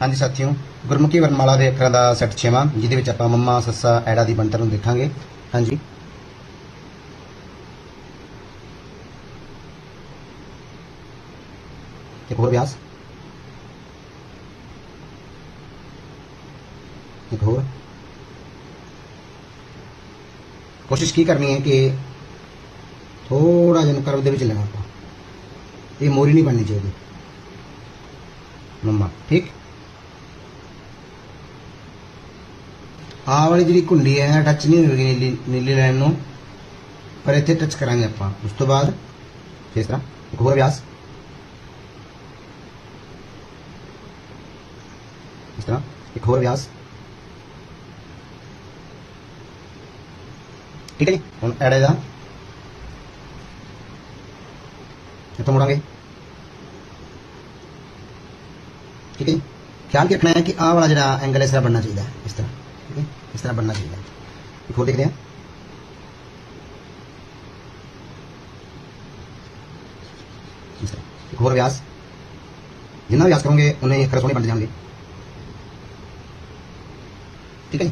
ਹਾਂਜੀ ਸਾਥੀਓ ਗੁਰਮੁਖੀ ਵਰਣਮਾਲਾ ਦੇ ਅੱਖਰਾਂ ਦਾ ਸੈੱਟ 6ਵਾਂ ਜਿਹਦੇ ਵਿੱਚ ਆਪਾਂ ਮੰਮਾ ਸੱਸਾ ਐੜਾ ਦੀ ਬਣਤਰ ਨੂੰ ਦੇਖਾਂਗੇ ਹਾਂਜੀ ਇੱਕ ਹੋਰ ਅਭਿਆਸ ਇੱਕ ਹੋਰ ਕੋਸ਼ਿਸ਼ ਕੀ ਕਰਨੀ ਹੈ ਕਿ ਥੋੜਾ ਜਿਹਾ ਕਰਵ ਦੇ ਵਿੱਚ ਲੈਣਾ ਆਪਾਂ ਇਹ ਮੋਰੀ ਨਹੀਂ ਬਣਨੀ ਚਾਹੀਦੀ ਮੰਮਾ ਠੀਕ ਆਹ ਵਾਲੀ ਜਿਹੜੀ ਘੁੰਡੀ ਹੈ ਟੱਚ ਨਹੀਂ ਹੋਵੇਗੀ ਨੀਲੀ ਨੀਲੀ ਲਾਈਨ ਨੂੰ ਪਰ ਇੱਥੇ ਟੱਚ ਕਰਾਂਗੇ ਆਪਾਂ ਉਸ ਤੋਂ ਬਾਅਦ ਇਸ ਤਰ੍ਹਾਂ ਇੱਕ ਹੋਰ ਅਭਿਆਸ ਇਸ ਤਰ੍ਹਾਂ ਇੱਕ ਹੋਰ ਅਭਿਆਸ ਠੀਕ ਹੈ ਜੀ ਹੁਣ ਐੜੇ ਦਾ ਇੱਥੋਂ ਮੁੜਾਂਗੇ ਠੀਕ ਹੈ ਜੀ ਖਿਆਲ ਰੱਖਣਾ ਹੈ ਕਿ ਆਹ ਵਾਲਾ ਜਿਹੜਾ ਐਂਗਲ ਇਸ ਤਰ੍ਹਾਂ ਬਣਨਾ ਚਾਹੀਦਾ ਹੈ ਇਸ ਤਰ੍ਹਾਂ ठीक है इस तरह बनना चाहिए। बिफोर देख रहे हैं। घोर व्यास जितना व्यास करोगे, उन्हें खरसोने बन जाएँगे। ठीक है